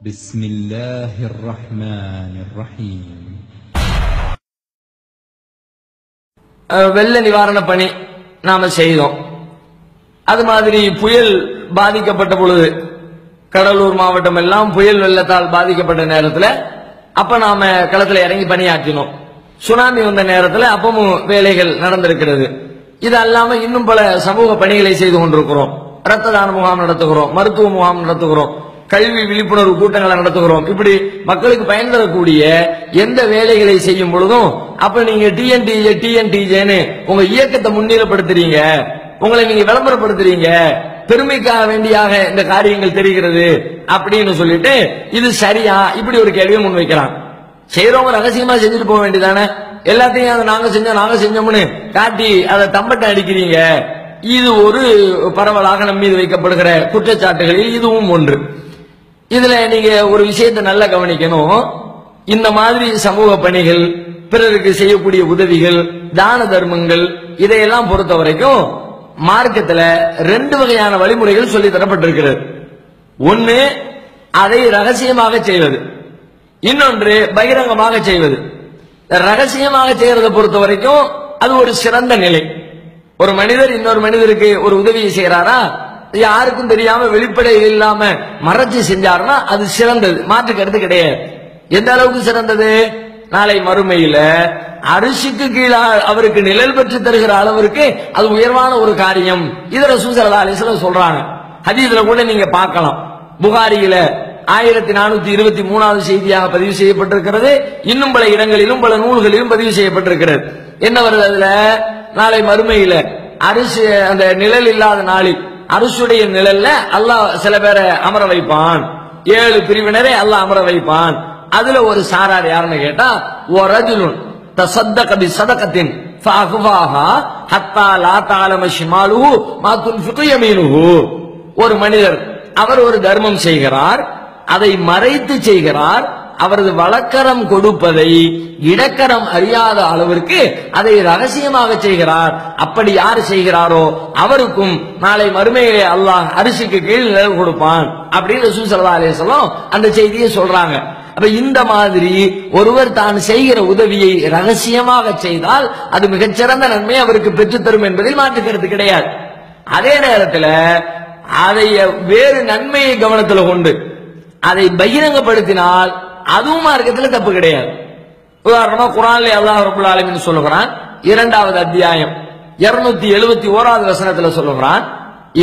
بسم الله الرحمن الرحيم அஹ் வெள்ள நிவாரண பணி நாம செய்தோம் அது மாதிரி புயல் பாதிக்கப்பட்ட பொழுது கடலூர் மாவட்டம் எல்லாம் புயல் வெள்ளத்தால் பாதிக்கப்பட்ட நேரத்துல அப்ப நாம களத்துல இறங்கி பணியாற்றினோம் சுனாமி வந்த நேரத்துல அப்பவும் வேலைகள் நடந்திருக்கிறது இது அல்லாம இன்னும் பல சமூக பணிகளை செய்து கொண்டிருக்கிறோம் ரத்த தான முகாம் நடத்துகிறோம் மருத்துவ முகாம் நடத்துகிறோம் கல்வி விழிப்புணர்வு கூட்டங்களை நடத்துகிறோம். இப்படி மக்களுக்கு பயன் தரக்கூடிய எந்த வேலைகளை செய்யும் பொழுதும் அப்ப நீங்க டிஎன்டிஜே டிஎன்டிஜேன்னு உங்க இயக்கத்தை முன்னிலைப்படுத்துறீங்க. உங்களை நீங்க விளம்பரப்படுத்துறீங்க. பெருமைக்காக வேண்டியாக இந்த காரியங்கள் தெரிகிறது அப்படின்னு சொல்லிட்டு இது சரியா? இப்படி ஒரு கேள்வியை முன்வைக்கிறான். செய்யறவங்க ரகசியமா செஞ்சுட்டு போக வேண்டியதானே? எல்லாத்தையும் அதை நாங்க செஞ்சோம் நாங்க செஞ்சோம்னு காட்டி அதை தம்பட்டை அடிக்கிறீங்க. இது ஒரு பரவலாக நம் மீது வைக்கப்படுகிற குற்றச்சாட்டுகளில் இதுவும் ஒன்று. இதுல நீங்க ஒரு விஷயத்தை நல்லா கவனிக்கணும். இந்த மாதிரி சமூக பணிகள் பிறருக்கு செய்யக்கூடிய உதவிகள் தான தர்மங்கள் இதையெல்லாம் பொறுத்த வரைக்கும் மார்க்கத்துல ரெண்டு வகையான வழிமுறைகள் சொல்லி தரப்பட்டிருக்கிறது. ஒன்னு அதை ரகசியமாக செய்வது. இன்னொன்று பகிரங்கமாக செய்வது. ரகசியமாக செய்யறதை பொறுத்த வரைக்கும் அது ஒரு சிறந்த நிலை. ஒரு மனிதர் இன்னொரு மனிதருக்கு ஒரு உதவியை செய்யறாரா யாருக்கும் தெரியாம வெளிப்படை இல்லாம மறைச்சு செஞ்சாருன்னா அது சிறந்தது. மாற்று கருத்து கிடையாது. எந்த அளவுக்கு சிறந்தது? நாளை மறுமையில அரிசிக்கு கீழே அவருக்கு நிழல் பெற்று தருகிற அளவிற்கு அது உயர்வான ஒரு காரியம். இதர சூசலதா அலிஸ்ல சொல்றாங்க. ஹதீஸ்ல கூட நீங்க பார்க்கலாம். புகாரியில ஆயிரத்தி நானூத்தி இருபத்தி மூணாவது செய்தியாக பதிவு செய்யப்பட்டிருக்கிறது. இன்னும் பல இடங்களிலும் பல நூல்களிலும் பதிவு செய்யப்பட்டிருக்கிறது. என்ன வருது அதுல? நாளை மறுமையில அரிசி அந்த நிழல் இல்லாத நாளில் அரிசுடைய நிழல்ல அல்லாஹ் சில பேரை அமர வைப்பான். ஏழு பிரிவினரை அல்லாஹ் அமர வைப்பான். அதுல ஒரு சாரார் யாருன்னு கேட்டா ஒரஜுலுன் தசத்தக பி சதகத்தின் ஹத்தா ஒரு மனிதர் அவர் ஒரு தர்மம் செய்கிறார் அதை மறைத்து செய்கிறார் அவரது வழக்கரம் கொடுப்பதை இடக்கரம் அறியாத அளவிற்கு அதை ரகசியமாக செய்கிறார். அப்படி யார் செய்கிறாரோ அவருக்கும் நாளை மறுமையிலே அல்லாஹ் அரிசிக்கு கீழ் நிழல் கொடுப்பான் அப்படின்னு ரசூல் ஸல்லல்லாஹு அந்த செய்தியை சொல்றாங்க. அப்ப இந்த மாதிரி ஒருவர் தான் செய்கிற உதவியை ரகசியமாக செய்தால் அது மிகச்சிறந்த நன்மை அவருக்கு பெற்றுத்தரும் என்பதில் மாற்றுக்கிறது கிடையாது. அதே நேரத்தில் அதை வேறு நன்மையை கவனத்தில் கொண்டு அதை பகிரங்கப்படுத்தினால் அதுவும் மார்க்கத்தில் தப்பு கிடையாது. உதாரணமா குரான்ல அல்லாஹ் ரபுல் ஆலமின் சொல்லுகிறான் இரண்டாவது அத்தியாயம் இருநூத்தி எழுபத்தி ஓராவது வசனத்துல சொல்லுகிறான்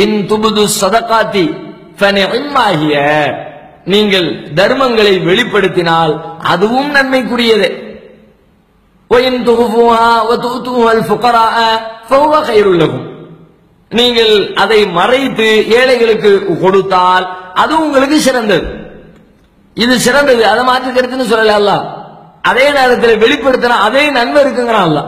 இன் துபுது சதகாத்தி நீங்கள் தர்மங்களை வெளிப்படுத்தினால் அதுவும் நன்மைக்குரியது. நீங்கள் அதை மறைத்து ஏழைகளுக்கு கொடுத்தால் அது உங்களுக்கு சிறந்தது. இது சிறந்தது. அதை மாற்று கருத்துன்னு சொல்லல அல்ல அதே நேரத்தில் வெளிப்படுத்தினா அதே நன்மை இருக்குங்கிறான் அல்ல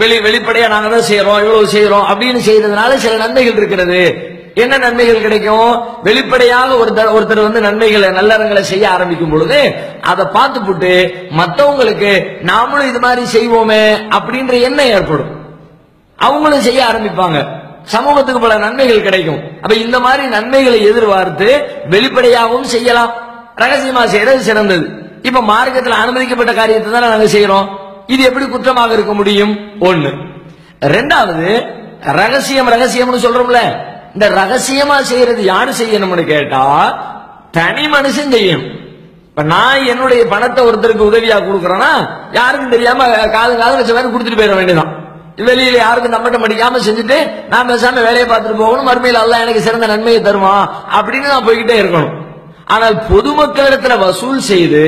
வெளி வெளிப்படையா நாங்க தான் செய்யறோம் இவ்வளவு செய்யறோம் அப்படின்னு செய்யறதுனால சில நன்மைகள் இருக்கிறது. என்ன நன்மைகள் கிடைக்கும்? வெளிப்படையாக ஒருத்தர் ஒருத்தர் வந்து நன்மைகளை நல்லறங்களை செய்ய ஆரம்பிக்கும் பொழுது அதை பார்த்து போட்டு மற்றவங்களுக்கு நாமளும் இது மாதிரி செய்வோமே அப்படின்ற எண்ணம் ஏற்படும். அவங்களும் செய்ய ஆரம்பிப்பாங்க. சமூகத்துக்கு பல நன்மைகள் கிடைக்கும். அப்ப இந்த மாதிரி நன்மைகளை எதிர்பார்த்து வெளிப்படையாகவும் செய்யலாம். ரகசியமா செய்யறது சிறந்தது. இப்ப மார்க்கத்தில் அனுமதிக்கப்பட்ட காரியத்தை தானே நாங்க செய்யறோம். இது எப்படி குற்றமாக இருக்க முடியும்? ஒண்ணு. ரெண்டாவது ரகசியம் ரகசியம்னு சொல்றோம்ல. இந்த ரகசியமா செய்யறது யாரு செய்யணும்னு கேட்டா தனி மனுஷன் செய்யணும் இப்ப நான் என்னுடைய பணத்தை ஒருத்தருக்கு உதவியா கொடுக்கறேன்னா யாருக்கும் தெரியாம காது காது லட்சம் பேர் கொடுத்துட்டு போயிட வேண்டியதான் வெளியில யாருக்கும் நம்மகிட்ட மடிக்காம செஞ்சுட்டு நான் பேசாம வேலையை பார்த்துட்டு போகணும் மறுமையில் எல்லாம் எனக்கு சிறந்த நன்மையை தருவான் அப்படின்னு நான் போய்கிட்டே இருக்கணும். ஆனால் பொதுமக்களிடத்துல வசூல் செய்து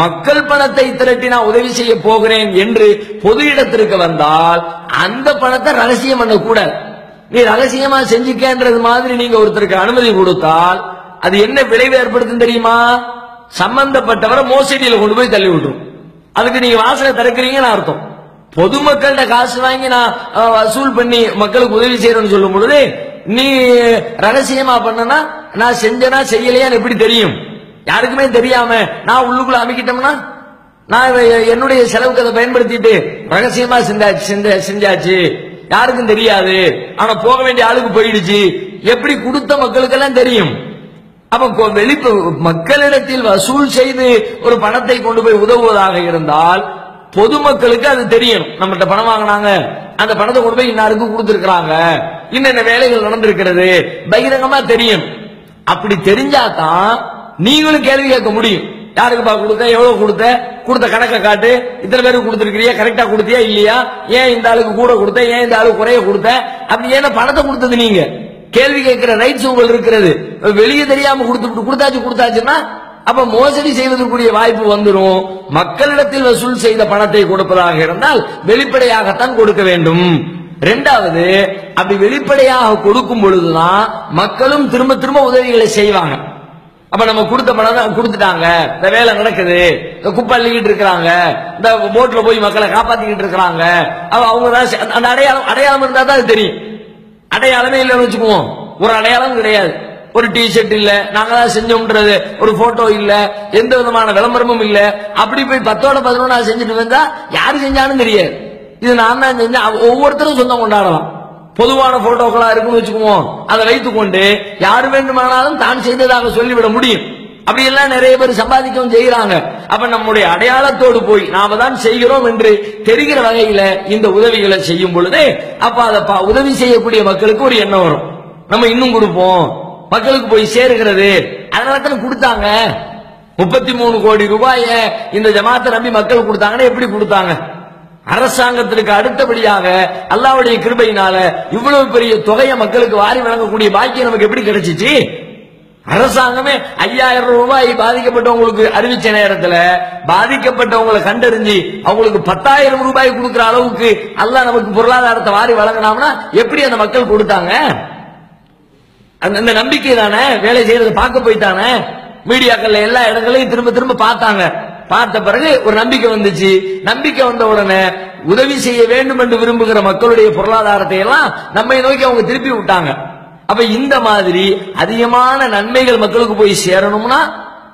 மக்கள் பணத்தை திரட்டி நான் உதவி செய்ய போகிறேன் என்று பொது இடத்திற்கு வந்தால் அந்த பணத்தை ரகசியம் பண்ணக்கூடாது. நீ ரகசியமா செஞ்சுக்கன்றது மாதிரி நீங்க ஒருத்தருக்கு அனுமதி கொடுத்தால் அது என்ன விளைவு ஏற்படுத்தும் தெரியுமா? சம்பந்தப்பட்டவரை மோசடியில கொண்டு போய் தள்ளி விட்டுரும். அதுக்கு நீங்க வாசலை திறக்கிறீங்கன்னு அர்த்தம். பொதுமக்கள்கிட்ட காசு வாங்கி நான் வசூல் பண்ணி மக்களுக்கு உதவி செய்யறேன்னு சொல்லும் பொழுது நீ ரகசியமா பண்ணனா நான் செஞ்சனா செய்யலையான்னு எப்படி தெரியும்? யாருக்குமே தெரியாம நான் உள்ளுக்குள்ள அமைக்கிட்டோம்னா நான் என்னுடைய செலவுக்கு அதை பயன்படுத்திட்டு ரகசியமா செஞ்சாச்சு செஞ்ச- செஞ்சாச்சு. யாருக்கும் தெரியாது. ஆனா போக வேண்டிய ஆளுக்கு போயிடுச்சு. எப்படி கொடுத்த மக்களுக்கெல்லாம் தெரியும்? அப்ப கொ- வெளிப்பு மக்களிடத்தில் வசூல் செய்து ஒரு பணத்தை கொண்டு போய் உதவுவதாக இருந்தால் பொதுமக்களுக்கு அது தெரியணும் நம்மகிட்ட பணம் வாங்கினாங்க அந்த பணத்தை கொண்டு போய் இன்னாருக்கும் கொடுத்துருக்குறாங்க. இன்னென்ன வேலைகள் நடந்திருக்கிறது? பகிரங்கமா தெரியும். அப்படி தெரிஞ்சாதான் நீங்களும் கேள்வி கேட்க முடியும். யாருக்குப்பா கொடுத்த? எவ்வளவு கொடுத்த? கொடுத்த கணக்கை காட்டு. இத்தனை பேருக்கு கொடுத்திருக்கிறியா? கரெக்டா கொடுத்தியா? இல்லையா? ஏன் இந்த ஆளுக்கு கூட கொடுத்த? ஏன் இந்த ஆளுக்கு குறைய கொடுத்த? அப்படி ஏன்னா பணத்தை கொடுத்தது நீங்க. கேள்வி கேட்கிற ரைட்ஸ் உங்கள் இருக்கிறது. வெளியே தெரியாம கொடுத்து கொடுத்தாச்சு கொடுத்தாச்சுன்னா அப்ப மோசடி செய்வதற்குரிய வாய்ப்பு வந்துடும் மக்களிடத்தில் வசூல் செய்த பணத்தை கொடுப்பதாக இருந்தால் வெளிப்படையாகத்தான் கொடுக்க வேண்டும். ரெண்டாவது அப்படி வெளிப்படையாக கொடுக்கும் பொழுதுதான் மக்களும் திரும்ப திரும்ப உதவிகளை செய்வாங்க. அப்ப நம்ம கொடுத்த பணம் தான் கொடுத்துட்டாங்க. இந்த வேலை நடக்குது. இந்த குப்பை அள்ளிக்கிட்டு இருக்கிறாங்க. இந்த போட்ல போய் மக்களை காப்பாத்திக்கிட்டு இருக்கிறாங்க. அவங்க தான் செ- அந்த அடையாளம் அடையாளம் இருந்தா தான் அது தெரியும். அடையாளமே இல்லைன்னு வச்சுக்குவோம். ஒரு அடையாளம் கிடையாது. ஒரு டி ஷர்ட் இல்ல. நாங்க தான் செஞ்சோம்ன்றது. ஒரு போட்டோ இல்ல. எந்த விதமான விளம்பரமும் இல்ல. அப்படி போய் பத்தோட பதினொன்னா செஞ்சுட்டு வந்தா யாரு செஞ்சாலும் தெரியாது. இது நான் தான் செஞ்சேன். ஒவ்வொருத்தரும் சொந்தம் கொண்டாடலாம் பொதுவான போட்டோக்களா இருக்குன்னு வச்சுக்குவோம். அதை வைத்துக்கொண்டு யார் வேண்டுமானாலும் தான் செய்ததாக சொல்லிவிட முடியும். அப்படி எல்லாம் நிறைய பேர் சம்பாதிக்கவும் செய்கிறாங்க. அப்ப நம்முடைய அடையாளத்தோடு போய் நாம தான் செய்கிறோம் என்று தெரிகிற வகையில இந்த உதவிகளை செய்யும் பொழுது அப்ப அதை உதவி செய்யக்கூடிய மக்களுக்கு ஒரு எண்ணம் வரும். நம்ம இன்னும் கொடுப்போம். மக்களுக்கு போய் சேருகிறது. அதனால கொடுத்தாங்க. முப்பத்தி மூணு கோடி ரூபாய இந்த ஜமாத்தை நம்பி மக்கள் கொடுத்தாங்கன்னா எப்படி கொடுத்தாங்க? அரசாங்கத்திற்கு அடுத்தபடியாக அல்லாவுடைய கிருபையினால இவ்வளவு பெரிய தொகையை மக்களுக்கு வாரி வழங்கக்கூடிய பாக்கியம் நமக்கு எப்படி கிடைச்சிச்சு? அரசாங்கமே ஐயாயிரம் ரூபாய் பாதிக்கப்பட்டவங்களுக்கு அறிவிச்ச நேரத்துல பாதிக்கப்பட்டவங்களை கண்டறிஞ்சு அவங்களுக்கு பத்தாயிரம் ரூபாய் கொடுக்கிற அளவுக்கு அல்லாஹ் நமக்கு பொருளாதாரத்தை வாரி வழங்கினாம்னா எப்படி அந்த மக்கள் கொடுத்தாங்க? அந்த அந்த நம்பிக்கை தானே வேலை செய்யறதை பார்க்க போய்தானே மீடியாக்கள்ல எல்லா இடங்களையும் திரும்ப திரும்ப பார்த்தாங்க. பார்த்த பிறகு ஒரு நம்பிக்கை வந்துச்சு. நம்பிக்கை வந்த உடனே உதவி செய்ய வேண்டும் என்று விரும்புகிற மக்களுடைய பொருளாதாரத்தை எல்லாம் நம்மை நோக்கி அவங்க திருப்பி விட்டாங்க. அப்ப இந்த மாதிரி அதிகமான நன்மைகள் மக்களுக்கு போய் சேரணும்னா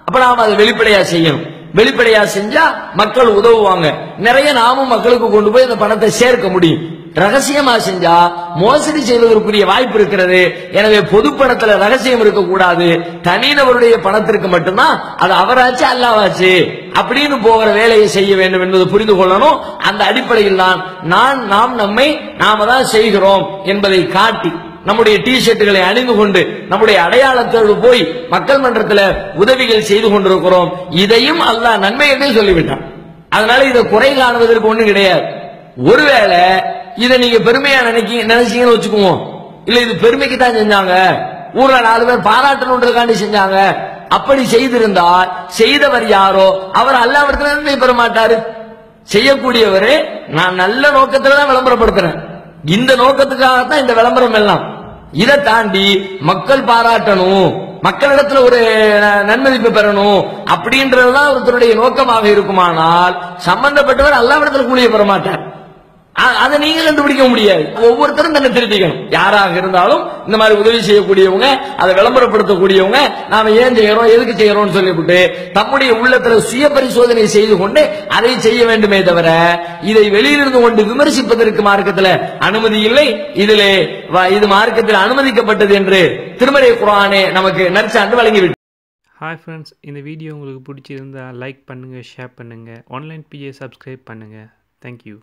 அப்ப நாம அதை வெளிப்படையா செய்யணும். வெளிப்படையா செஞ்சா மக்கள் உதவுவாங்க. நிறைய நாமும் மக்களுக்கு கொண்டு போய் அந்த பணத்தை சேர்க்க முடியும். ரகசியமா செஞ்சா மோசடி செய்வதற்குரிய வாய்ப்பு இருக்கிறது. எனவே பொது பணத்துல ரகசியம் இருக்கக்கூடாது. தனிநபருடைய பணத்திற்கு மட்டும்தான் அது அவராச்சு அல்லாவாச்சு. அப்படின்னு போகிற வேலையை செய்ய வேண்டும் என்பதை புரிந்து கொள்ளணும். அந்த அடிப்படையில் தான் நான் நாம் நம்மை நாம தான் செய்கிறோம் என்பதை காட்டி நம்முடைய டி ஷர்ட்டுகளை அணிந்து கொண்டு நம்முடைய அடையாளத்தோடு போய் மக்கள் மன்றத்தில் உதவிகள் செய்து கொண்டிருக்கிறோம். இதையும் அல்லாஹ் நன்மை என்றே சொல்லிவிட்டான். அதனால இதை குறை காணுவதற்கு ஒன்றும் கிடையாது. ஒருவேளை இதை நீங்க பெருமையா நினைக்கி நினைச்சீங்கன்னு வச்சுக்குவோம். இல்ல இது பெருமைக்கு தான் செஞ்சாங்க. ஊர்ல நாலு பேர் பாராட்டணுன்றதுக்காண்டி செஞ்சாங்க. அப்படி செய்திருந்தால் செய்தவர் யாரோ அவர் அல்லாவிடத்துல நன்மை பெற மாட்டாரு செய்யக்கூடியவர் நான் நல்ல நோக்கத்துல தான் விளம்பரப்படுத்துறேன். இந்த நோக்கத்துக்காகத்தான் இந்த விளம்பரம் எல்லாம். இதை தாண்டி மக்கள் பாராட்டணும் மக்களிடத்துல ஒரு நன்மதிப்பு பெறணும் அப்படின்றதுதான் ஒருத்தருடைய நோக்கமாக இருக்குமானால் சம்பந்தப்பட்டவர் அல்லாவிடத்துல கூலியை பெற மாட்டார் அதை நீங்க கண்டுபிடிக்க முடியாது. ஒவ்வொருத்தரும் தன்னை திருத்திக்கணும். யாராக இருந்தாலும் இந்த மாதிரி உதவி செய்யக்கூடியவங்க அதை விளம்பரப்படுத்தக்கூடியவங்க நாம ஏன் செய்யறோம் எதுக்கு செய்யறோம்னு சொல்லிவிட்டு தம்முடைய உள்ளத்துல சுய பரிசோதனை செய்து கொண்டு அதை செய்ய வேண்டுமே தவிர இதை வெளியிலிருந்து கொண்டு விமர்சிப்பதற்கு மார்க்கத்துல அனுமதி இல்லை. இதிலே இது மார்க்கத்தில் அனுமதிக்கப்பட்டது என்று திருமலை குரானே நமக்கு நற்சான்று வழங்கிவிட்டு. ஹாய் ஃப்ரெண்ட்ஸ் இந்த வீடியோ உங்களுக்கு பிடிச்சிருந்தா லைக் பண்ணுங்கள் ஷேர் பண்ணுங்கள் ஆன்லைன் பிஏ சப்ஸ்கிரைப் பண்ணுங்கள் தேங்க்யூ